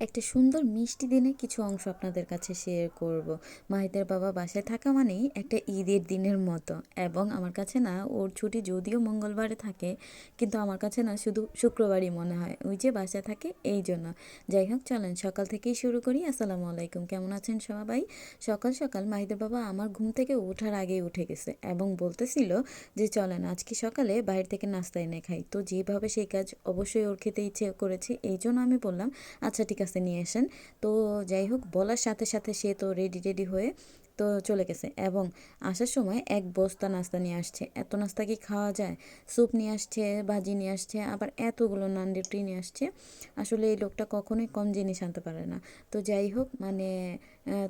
একটা সুন্দর মিষ্টি দিনে কিছু অংশ আপনাদের কাছে শেয়ার করব। মাহিদের বাবা বাসায় থাকা মানেই একটা ঈদের দিনের মতো এবং আমার কাছে না ওর ছুটি যদিও মঙ্গলবারে থাকে কিন্তু আমার কাছে না শুধু শুক্রবারই মনে হয়। ওই যে বাসায় থাকে এই জন্য। যাই হোক, চলেন সকাল থেকেই শুরু করি। আসসালামু আলাইকুম, কেমন আছেন সবাই? সকাল সকাল মাহিদের বাবা আমার ঘুম থেকে ওঠার আগেই উঠে গেছে এবং বলতেছিল যে, চলেন, আজকে সকালে বাইরে থেকে নাস্তা এনে খাই। তো যেভাবে সেই কাজ অবশ্যই ওর খেতে ইচ্ছে করেছে, এই জন্য আমি বললাম আচ্ছা ঠিক আছে নিয়ে আসেন। তো যাই হোক, বলার সাথে সাথে সে তো রেডি রেডি হয়ে তো চলে গেছে এবং আসার সময় এক বস্তা নাস্তা নিয়ে আসছে। এত নাস্তা কি খাওয়া যায়? স্যুপ নিয়ে আসছে, ভাজি নিয়ে আসছে, আবার এতগুলো নান রুটি নিয়ে আসছে। আসলে এই লোকটা কখনোই কম জিনিস আনতে পারে না। তো যাই হোক মানে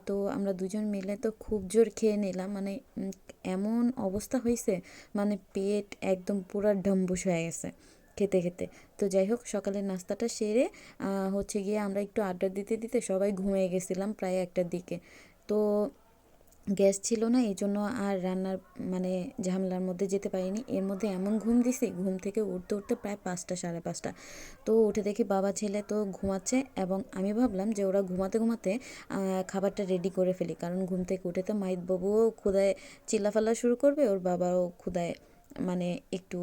তো আমরা দুজন মিলে তো খুব জোর খেয়ে নিলাম। মানে এমন অবস্থা হয়েছে মানে পেট একদম পুরা ডম্বুস হয়ে গেছে। খেতে খেতে। তো যাই হোক, সকালের নাস্তাটা সেরে হচ্ছে গিয়ে আমরা একটু আড্ডা দিতে দিতে সবাই ঘুমিয়ে গেছিলাম প্রায় একটার দিকে। তো গ্যাস ছিল না, এই জন্য আর রান্নার মানে ঝামেলার মধ্যে যেতে পারিনি। এর মধ্যে এমন ঘুম দিছি, ঘুম থেকে উঠতে উঠতে প্রায় পাঁচটা, সাড়ে পাঁচটা। তো উঠে দেখি বাবা, ছেলে তো ঘুমাচ্ছে এবং আমি ভাবলাম যে ওরা ঘুমাতে ঘুমাতে খাবারটা রেডি করে ফেলি। কারণ ঘুম থেকে উঠে তো মাইত বাবুও ক্ষুদায় চিল্লাফাল্লা শুরু করবে, ওর বাবাও ক্ষুদায় মানে একটু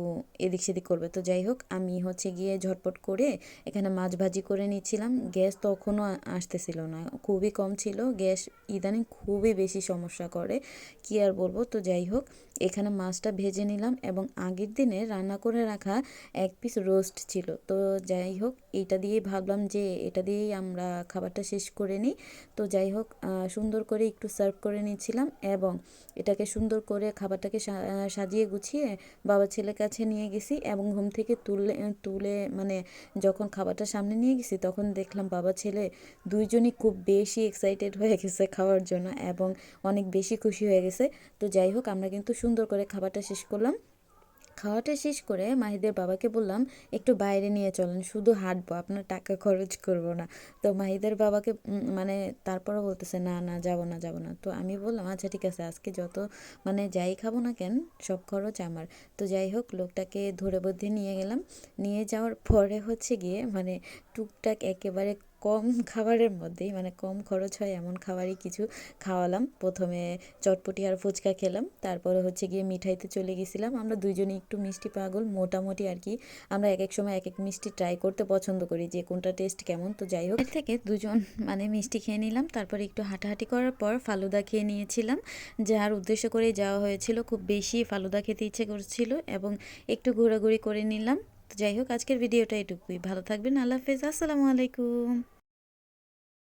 এদিক সেদিক করবে। তো যাই হোক, আমি হচ্ছে গিয়ে ঝটপট করে এখানে মাছ ভাজি করে নিচ্ছিলাম। গ্যাস তখনও আসতেছিল না। খুবই কম ছিল। গ্যাস ইদানিং খুবই বেশি সমস্যা করে। কি আর বলব? তো যাই হোক, এখানে মাছটা ভেজে নিলাম এবং আগের দিনে রান্না করে রাখা এক পিস রোস্ট ছিল। তো যাই হোক, এটা দিয়েই ভাবলাম যে এটা দিয়েই আমরা খাবারটা শেষ করে নিই। তো যাই হোক সুন্দর করে একটু সার্ভ করে নিচ্ছিলাম এবং এটাকে সুন্দর করে খাবারটাকে সাজিয়ে গুছিয়ে বাবা ছেলের কাছে নিয়ে গেছি এবং ঘুম থেকে তুলে তুলে মানে যখন খাবারটা সামনে নিয়ে গেছি তখন দেখলাম বাবা ছেলে দুইজনই খুব বেশি এক্সাইটেড হয়ে গেছে খাওয়ার জন্য এবং অনেক বেশি খুশি হয়ে গেছে। তো যাই হোক, আমরা কিন্তু সুন্দর করে খাবারটা শেষ করলাম। খাওয়াটা শেষ করে মাহিদের বাবাকে বললাম, একটু বাইরে নিয়ে চলেন, শুধু হাঁটবো, আপনার টাকা খরচ করব না। তো মাহিদের বাবাকে মানে তারপরও বলতেছে, না না, যাব না যাব না। তো আমি বললাম আচ্ছা ঠিক আছে, আজকে যত মানে যাই খাব না কেন, সব খরচ আমার। তো যাই হোক, লোকটাকে ধরে বদ্ধে নিয়ে গেলাম। নিয়ে যাওয়ার পরে হচ্ছে গিয়ে মানে টুকটাক একেবারে কম খাবারের মধ্যেই মানে কম খরচ হয় এমন খাবারই কিছু খাওয়ালাম। প্রথমে চটপটি আর ফুচকা খেলাম, তারপরে হচ্ছে গিয়ে মিঠাইতে চলে গেছিলাম। আমরা দুজনে একটু মিষ্টি পাগল, মোটামুটি আর কি। আমরা এক এক সময় এক এক মিষ্টি ট্রাই করতে পছন্দ করি, যে কোনটা টেস্ট কেমন, তো যাই হোক। থেকে দুজন মানে মিষ্টি খেয়ে নিলাম, তারপরে একটু হাঁটাহাঁটি করার পর ফালুদা খেয়ে নিয়েছিলাম। যার উদ্দেশ্য করে যাওয়া হয়েছিল, খুব বেশি ফালুদা খেতে ইচ্ছে করছিল এবং একটু ঘোরাঘুরি করে নিলাম। তো যাই হোক আজকের ভিডিওটা এটুকুই। ভালো থাকবেন আল্লাহ হাফেজ আসসালামু আলাইকুম।